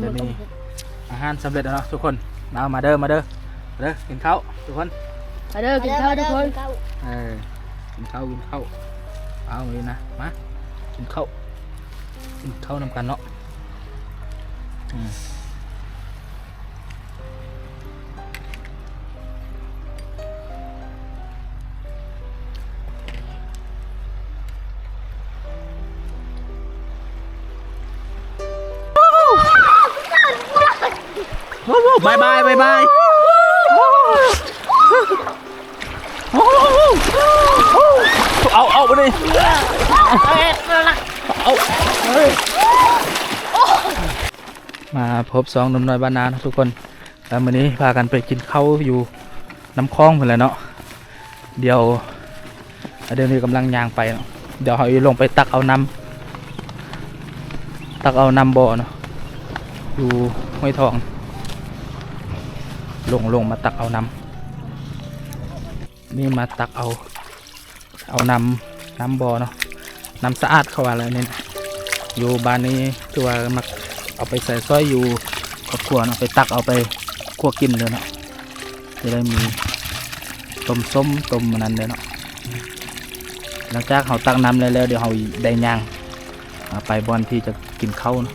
เดี๋ยวนี้อาหารสำเร็จแล้วเนาะทุกคนเอามาเด้อมาเด้อมาเด้อกินข้าวทุกคนมาเด้อกินข้าวทุกคนเออกินข้าวกินข้าวเอาเลยนะมากินข้าวกินข้าวนำกันเนาะอืม เอาเอาไมาพบสองนุ่มน้อยบ้านนาทุกคนแล้ววันนี้พากันไปกินข้าวอยู่น้ำคลองเหมือนแล้วเนาะเดี๋ยวเดี๋ยวนี้กำลังย่างไปเนาะเดี๋ยวเขาลงไปตักเอาน้ำตักเอาน้ำบ่อเนาะอยู่ห้วยทอง ลงลงมาตักเอาน้ำนี่มาตักเอาเอาน้ำ น้ำบ่อเนาะน้ำสะอาดเขาว่าอะไรเนี่ยอยู่บ้านนี้คือว่ามักเอาไปใส่ซอยอยู่ครอบครัวเนาะไปตักเอาไปคั่วกินเลยเนาะจะได้มีต้มส้มต้มนั้นเลยเนาะหลังจากเขาตักน้ำแล้วแล้วเดี๋ยวเขาได้ย่างไปบอนที่จะกินข้าวเนาะ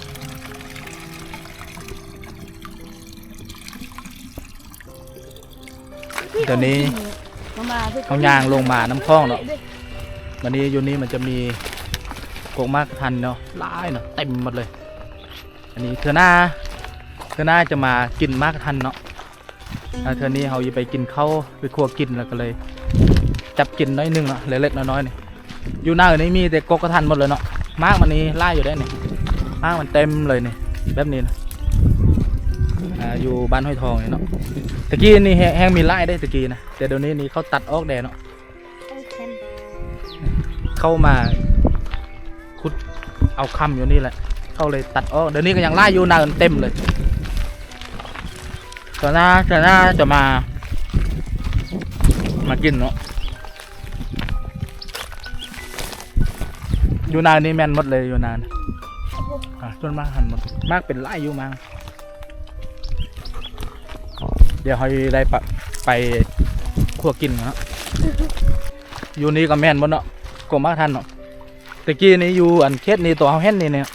เดี๋ยวนี้เขาย่างลงมาน้ำคลองเนาะ วันนี้อยู่นี่มันจะมีกงมากทันเนาะหลายเนาะเต็มหมดเลย อันนี้เธอหน้าเธอหน้าจะมากินมากทันเนาะเธอนี้เขาจะไปกินข้าวไปครัวกินแล้วก็เลย จับกินน้อยหนึงเนาะเล็กๆน้อยๆนี่อยู่หน้าอื่นนี้มีแต่กกกระทันหมดเลยเนาะมากมันนี้ไล่อยู่ได้เนี่ยมากมันเต็มเลยเนี่ยแบบนี้นะออยู่บ้านห้วยทองนี่เนาะตะกี้นี่แห้งแห้งมีไล่ได้ตะกี้นะแต่เดี๋ยวนี้นี่เขาตัดออกแดดเนาะ เข้ามาขุดเอาคำอยู่นี่แหละ เข้าเลยตัดออกเดี๋ยวนี้ก็ยังไล่อยู่นาเต็มเลยแต่หน้าแต่หน้าจะมา มากินเนาะอยู่นานนี่แม่นหมดเลยอยู่นานอะส่วนมากหันหมดมากเป็นไล่อยู่มากเดี๋ยวเขาได้ปไปคั่วกินเนาะอยู่นี่ก็แม่นหมดเนาะ กรมบ้าทันเนาะตะกี้นี่อยู่อันเขตนี่ตัวเฮาเห็นนี่เนี่ย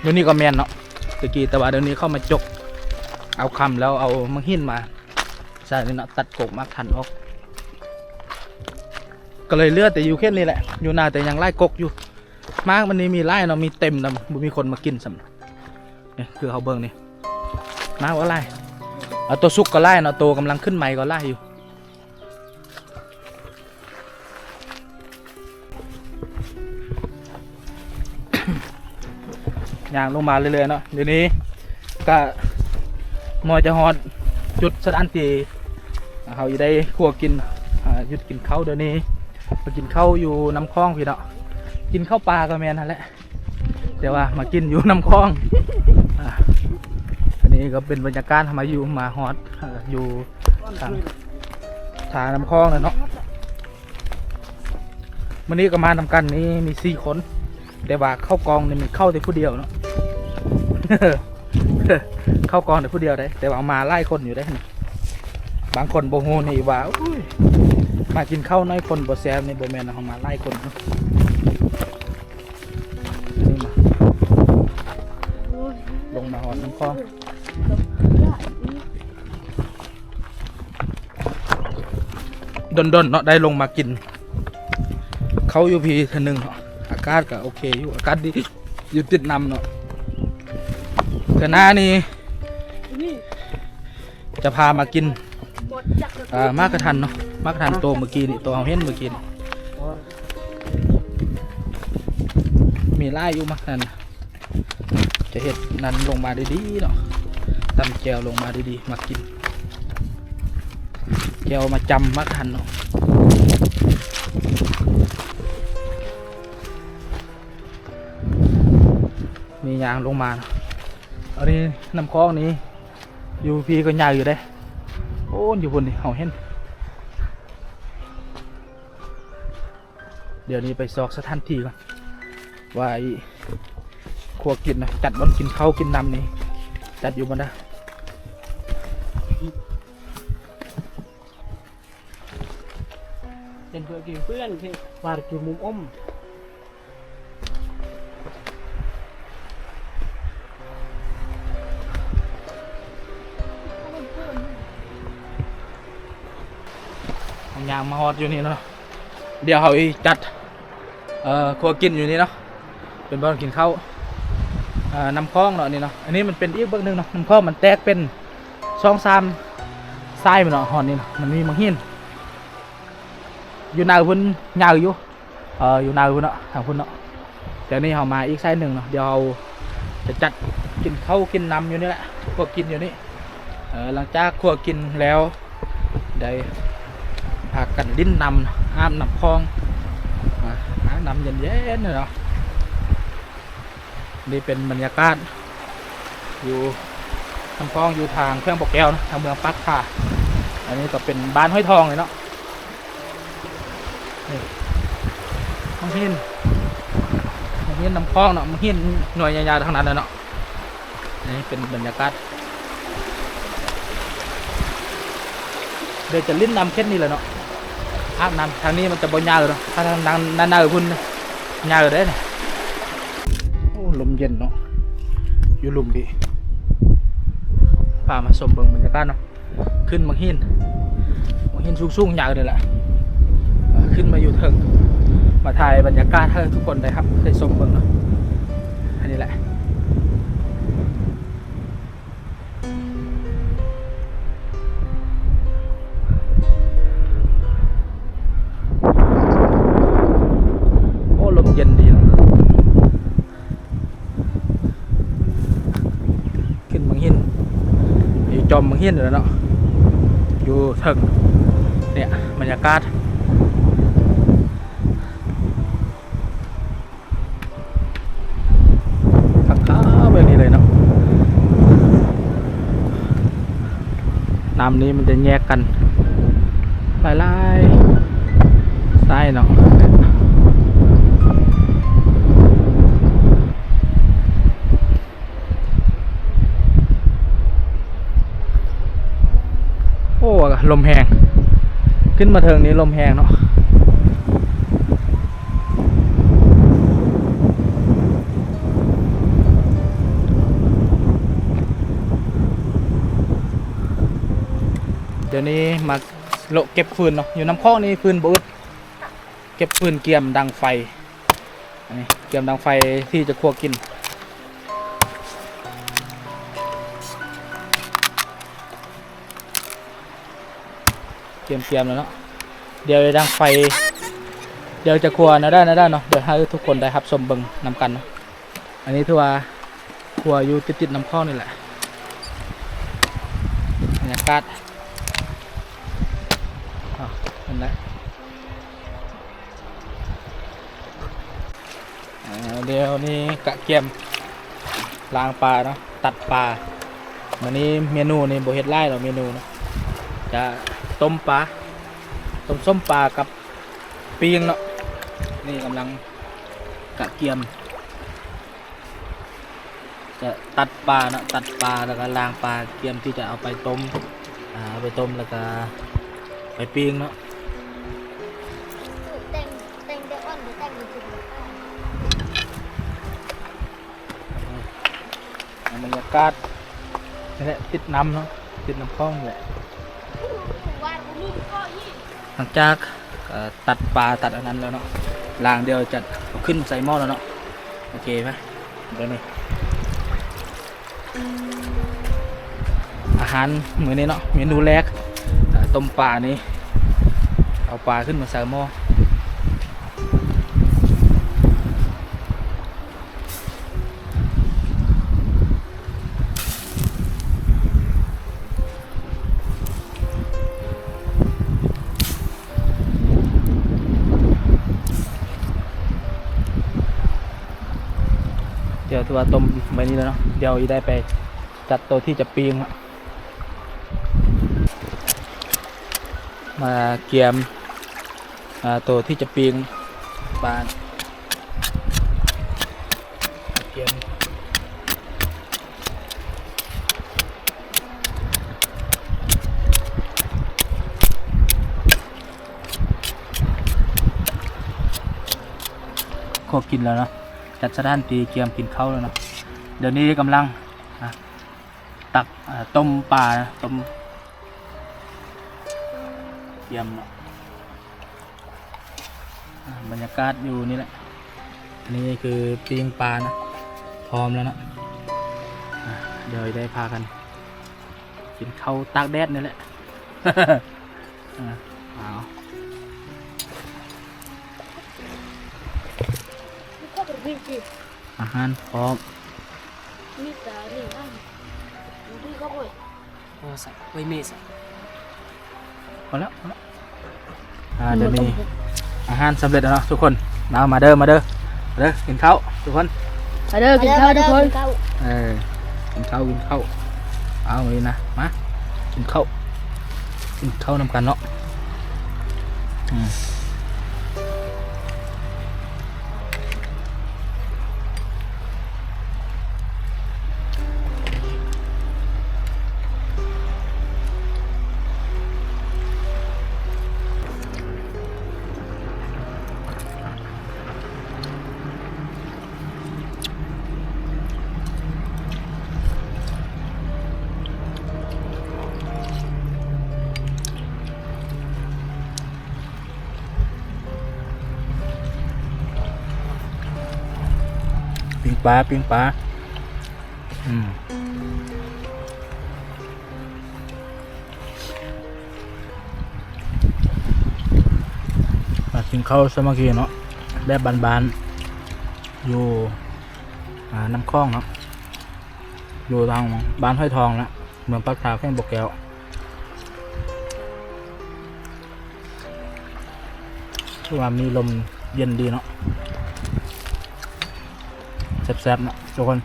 เดี๋ยวนี้ก็แมนเนาะตะกี้แต่ว่าเดี๋ยวนี้เข้ามาจก เอาคำแล้วเอามังหินมาใช่เนาะตัดกกมากทันออก ก็เลยเลือดแต่อยู่เขตนี่แหละ อยู่นาแต่ยังไล่กกอยู่ มากมันนี้มีไล่เนาะมีเต็มนะมีคนมากินสำเนี่ยคือเขาเบิ่งนี่มากว่าไล่เอาตัวสุกก็ไล่เนาะตัวกำลังขึ้นใหม่ก็ไล่อยู่ ย่างลงมาเรื่อยๆเนาะเดี๋ยวนี้ก็มอจะฮอดจุดสถานที่เขาอยู่ได้ครัวกินหยุดกินข้าวเดี๋ยวนี้มากินข้าวอยู่น้ำคลองพี่เนาะกินข้าวปลาก็แมนนั่นแหละแต่ว่ามากินอยู่น้ำคลองอันนี้ก็เป็นบรรยากาศทำไมาอยู่มาฮอดอยู่ทางทางน้ำคลองเลยเนาะวันนี้ก็มานำกันนี่มีสี่คนแต่ว่าเข้ากองนี่มันเข้าแต่ผู้เดียวเนาะ เข้ากองแต่ผู้เดียวได้ แต่ว่าเอามาไล่คนอยู่ได้นี่บางคนโบโหนี่ว่าอุ้ยมากินข้าวน้อยคนบ่แซมนี่บ่แม่นเอามาไล่คนเนาะนี่มาลงมาหอดน้ำคลองดนๆเนาะได้ลงมากิน เขาอยู่พีเทอหนึงเนาะอากาศก็โอเคอยู่อากาศดีอยู่ติดนำเนาะ แต่หน้านี่จะพามากินอ่ามากระทันเนาะมากระทันโตวเมื่อกี้นี่ตัวเราเห็นเมื่อกี้นี่มีไล่อยู่มากนั่นจะเห็ดนั้นลงมาดีๆเนาะตำแจวลงมาดีๆมากินแจวมาจำมากระทันเนาะมียางลงมาเนาะ อันนี้น้ำคลองนี้อยู่พี่ก็ใหญ่อยู่ได้โอ้ยอยู่บนนี่เขาเห็น เดี๋ยวนี้ไปซอกสถานที่ก่อนว่าไอ้ครัวกินนะจัดบอนกินข้าวกินน้ำนี่จัดอยู่บนได้เป็นเพื่อนกินเพื่อนที่วาดอยู่มุมอ้อม ยางมาฮอดอยู่นี่เนาะเดี๋ยวเขาอีจัดเอ่อครัวกินอยู่นี่เนาะเป็นบ้านกินข้าวอ่าน้ำคลองเนาะนี่เนาะอันนี้มันเป็นอีกเบื้องหนึงเนาะน้ำคลองมันแตกเป็นช่องซามทรายมันเนาะหอนนี่เนาะมันมีมังหินอยู่นาพุ่นยาวอยู่เอ่ออยู่นาพุ่นเนาะทางพุ่นเนาะเดี๋ยวนี้เขามาอีกไซส์หนึ่งเนาะเดี๋ยวเราจะจัดกินข้าวกินน้ำอยู่นี่แหละพวกกินอยู่นี่เออหลังจากครัวกินแล้วได้ พากันลิ้นนำอาบน้ำคลองมาหานำเย็นๆเลยเนาะนี่เป็นบรรยากาศ อยู่น้ำคลองอยู่ทางเครื่องปกแก้วนะทางเมืองปักค่ะ อันนี้ก็เป็นบ้านห้อยทองเลยเนาะนี่มังหินมังหินนำคลองเนาะมังหินหน่วยยาวๆทั้งนั้นเลยเนาะนนี้เป็นบรรยากาศเดี๋ยวจะลิ้นนำแค่นี้เลยเนาะ อาบน้ำทางนี้มันจะบ่ยาวเนาะถ้าทางนั้นนั่นน่าพุ่นยาวเด้เนี่ยโอ้ลมเย็นเนาะอยู่ลุมดีพามาชมเบิงบรรยากาศเนาะขึ้นมังหินมังหินสูงๆยาวเลยแหละขึ้นมาอยู่เถิงมาถ่ายบรรยากาศให้ทุกคนได้ครับได้ชมเบิงเนาะอันนี้แหละ อยู่จอมมังหินเลยเนาะอยู่เถิงเนี่ยบรรยากาศข้าวแบบนี้เลยเนาะน้ำนี้มันจะแยกกันลายลายๆซ้เนาะ โลมแหงขึ้นมาเทิงนี้ลมแหงเนาะเดี๋ยวนี้มาโลเก็บฟืนเนาะอยู่น้ำคองนี่ฟืนบอึดเก็บฟืนเกียมดังไฟอันนี้เกียมดังไฟที่จะคั่วกิน เกียมเกียมแล้วเนาะเดี๋ยวดังไฟ เดี๋ยวจะคั่วนะได้นะได้เนาะเดี๋ยวให้ทุกคนได้ครับชมเบิงนำกันเนาะอันนี้ถือว่าคั่วอยู่ติดๆน้ำคลอนี่แหละบรรยากาศอะนั่นแหละเดี๋ยวนี้กะเกียมล้างปลาเนาะตัดปลาวันนี้เมนูนี่โบเฮ็ดไล่หรอเมนูเนาะจะ ต้มปลาต้มส้มปลากับปีงเนาะนี่กำลังกะเกียม จะตัดปลาเนาะตัดปลาแล้วก็ล้างปลาเกียมที่จะเอาไปต้มอ่าเอาไปต้มแล้วก็ไปปิ้งเนาะแต่งแต่งเด็กอ่อนหรือแต่งจริงๆหรือเปล่าเอาบรรยากาศนี่แหละติดน้ำเนาะติดน้ำคลองนี่แหละว่าลูกพ่อยี่ห ลังจากตัดปลาตัดอันนั้นแล้วเนาะลางเดียวจะขึ้นใส่หม้อแล้วเนาะโอเคไหมเดี๋ยวนี้อาหารเหมือนนี้เนาะเมนูแรกต้มปลานี่เอาปลาขึ้นมาใส่หม้อ ตัวต้มใบนี้แล้วเนาะเดี๋ยวอีได้ไปจัดตัวที่จะปีงมาเกียมตัวที่จะปีงบานเกียมก็กินแล้วนะ จัดสถานตีเกียมกินข้าวแล้วเนาะเดี๋ยวนี้กำลังตักต้มปลานะต้มเกียมเนาะบรรยากาศอยู่นี่แหละอันนี่คือปิ้งปลานะพร้อมแล้วนะอะเดี๋ยวได้พากันกินข้าวตากแดดนี่แหละ อะเอานี่ก็เป็นวิ่งสิอาหารพร้อมนี่แต่นี่อะนี่ก็บ่อยโอ้สักไว้เมสพอแล้วพอแล้วอ่าเดี๋ยวนี้อาหารสำเร็จแล้วเนาะทุกคนมามาเด้อมาเด้อมาเด้อกินข้าวทุกคนมาเด้อกินข้าวทุกคนเออกินข้าวกินข้าวเอาเลยนะมากินข้าวกินข้าวนำกันเนาะอืม ปิ้งปลาปิ้งปลาอืมากินข้าวสมัคคีเนาะแบบบานๆอยู่อ่าน้ำคลองเนาะอยู่ทางบ้านห้อยทองละเมืองปักทาวแข้งบกแก้วว่ามีลมเย็นดีเนาะ แซ่บๆนะทุกคน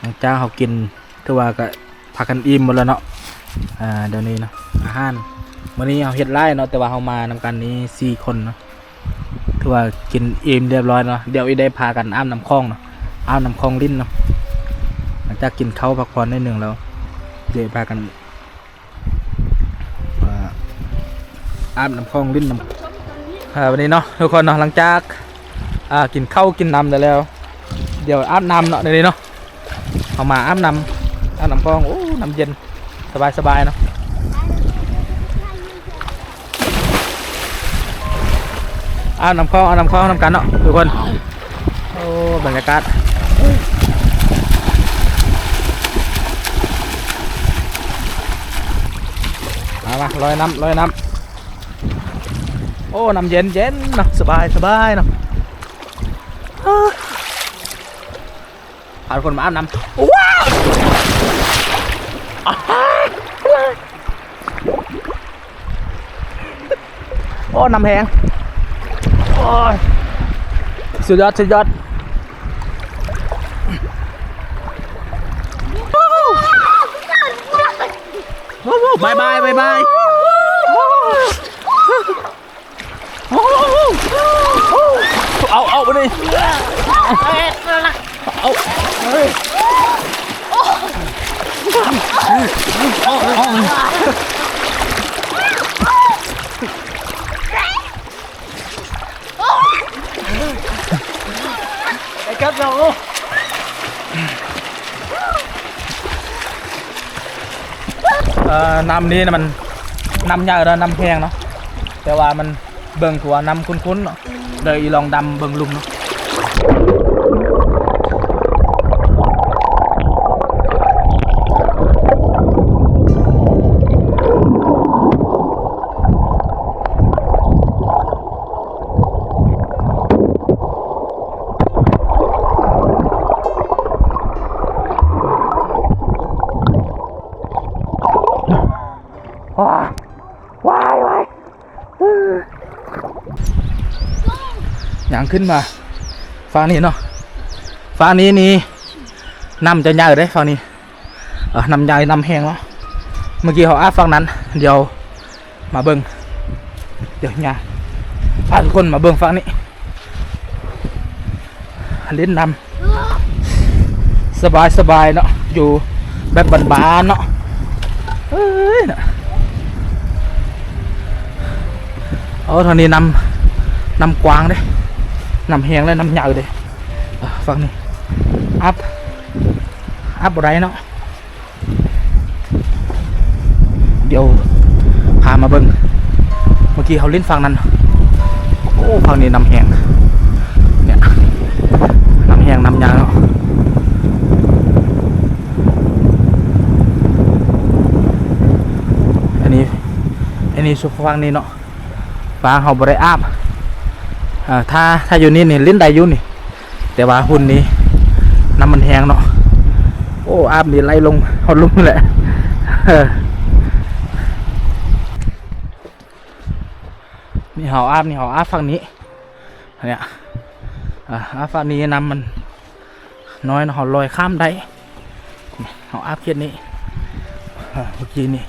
หลังจากเขากินถือว่าก็พักกันอิ่มหมดแล้วเนาะอ่าเดี๋ยวนี้เนาะอาหารวันนี้เอาเฮ็ดไร่เนาะแต่ว่าเขามานำกันนี้สี่คนเนาะถือว่ากินอิ่มเรียบร้อยเนาะเดี๋ยวอีได้พากันอ้ามน้ำคลองเนาะอ้ามน้ำคลองลิ้นเนาะหลังจากกินข้าวพักผ่อนได้หนึ่งแล้วเดี๋ยวพากันอ่าอ้ามน้ำคลองลิ้นน้ำ วันนี้เนาะทุกคนเนาะหลังจากอ่ากินข้าวกินน้ำได้แล้ว เดี๋ยวอาบน้ำเนาะเดี๋ยวนี้เนาะเอามาอาบน้ำอาบน้ำคลองโอ้น้ำเย็นสบายสบายเนาะอาบน้ำคลองอาบน้ำคลองน้ำกันเนาะทุกคนโอ้บรรยากาศมามาลอยน้ำลอยน้ำ โอ้น้ำเย็นเย็นเนาะสบายสบายเนาะเฮ้ยพาทุกคนมาอาบน้ำว้าวอ้าวโอ้น้ำแหงโอ้ยสุดยอดสุดยอดว้าวบายบายบายบาย เอาเอาไปดิเอาไอ้กัดเราเอ่อน้ำนี้นะมันน้ำยากแล้วน้ำแห้งเนาะแต่ว่ามันเบิ่งตัวน้ำคุ้นๆเนาะเลยลองดำเบิ่งลุมเนาะว้าว้ายว้ายอย่างขึ้นมาฟ้านี้เนาะฟ้านี้นี่น้ำจะใหญ่เลยฟ้านี้เออน้ำใหญ่น้ำแห้งเนาะเมื่อกี้เขาอาบฝั่งนั้น เดี๋ยวมาเบิ่งเดี๋ยวเนี่ยพาทุกคนมาเบิ่งฝั่งนี้เล่นน้ำสบายสบายเนาะอยู่แบบบานๆเนาะเอ้ยน่ะโอ้ทางนี้นำนำกวางเด้ น้ำแหงและน้ำเหยาเด้อะฟังนี่อัพ อัพอะไรเนาะเดี๋ยวพามาเบิ่งเมื่อกี้เขาเล่นฟังนั้น โอ้ฟังนี้นำแหงเนี่ยน้ำแหงน้ำยาเนาะอันนี้อันนี้สุฟังนี้เนาะปลาเขาบริอาบอ่า ถ้าถ้าอยู่นี่นี่เล่นได้อยู่นี่ แต่ว่าหุ่นนี้น้ำมันแห้งเนาะโอ้อาบนี่ไล่ลงหดลุ่มแหละนี่เขาอาบนี่เขาอาบฝั่งนี้เนี่ยอาบฝั่งนี้น้ำมันน้อยเนาะลอยข้ามได้เขาอาบเขียนนี้อ่าเมื่อกี้นี่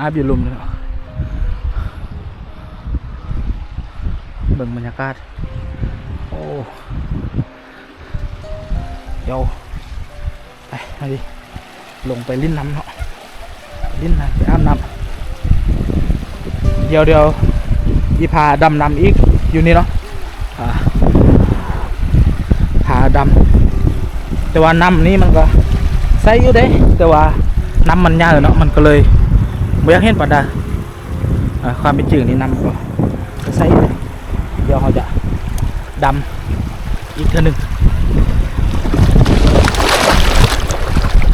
อาบอยู่ลุ่มเลยเนาะ เบิ่งบรรยากาศ โอ้เดี๋ยวไปมาดิลงไปลิ้นน้ำเนาะลิ้นน้ำไปอาบน้ำเดี๋ยวเดี๋ยวอีพาดำน้ำอีกอยู่นี่เนาะอ่าพาดำแต่ว่าน้ำนี่มันก็ใสอยู่เด้ แต่ว่าน้ำมันยากเนาะมันก็เลยไม่อยากเห็นปานใดาความเป็นจริงนี่น้ำก็ก็ใสอยู่เด้เดี๋ยวเขาจะ ดำอีกเท่านึง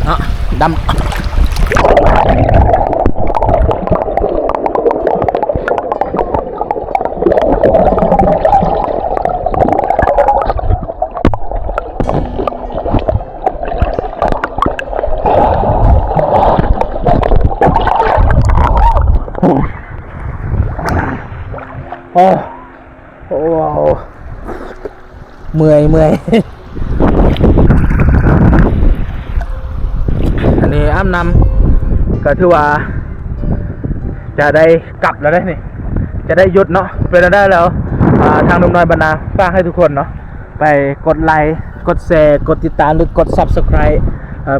เนาะดำ โอ้โอ้ว้าวเมื่อยเมื่อยอันนี้อ้ำนำก็ถือว่า จะได้กลับแล้วได้นี่ จะได้หยุดเนาะเป็นได้แล้วทางนุ่มน้อยบรรณาฝากให้ทุกคนเนาะไปกดไลค์กดแชร์กดติดตามหรือกด subscribe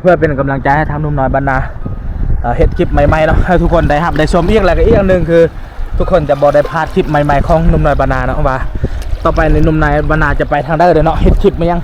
เพื่อเป็นกำลังใจให้ทางนุ่มน้อยบรรณาเฮ็ดคลิปใหม่ๆเนาะให้ทุกคนได้รับได้ชมอีกแล้วก็อีกอย่างหนึ่งคือ ทุกคนจะบอกได้พลาดคลิปใหม่ๆของนุ่มน้อยบรรณาเนาะว่า ต่อไปในหนุ่มนายบรรณาจะไปทางได้เลยเนาะเฮ็ดคลิปมายัง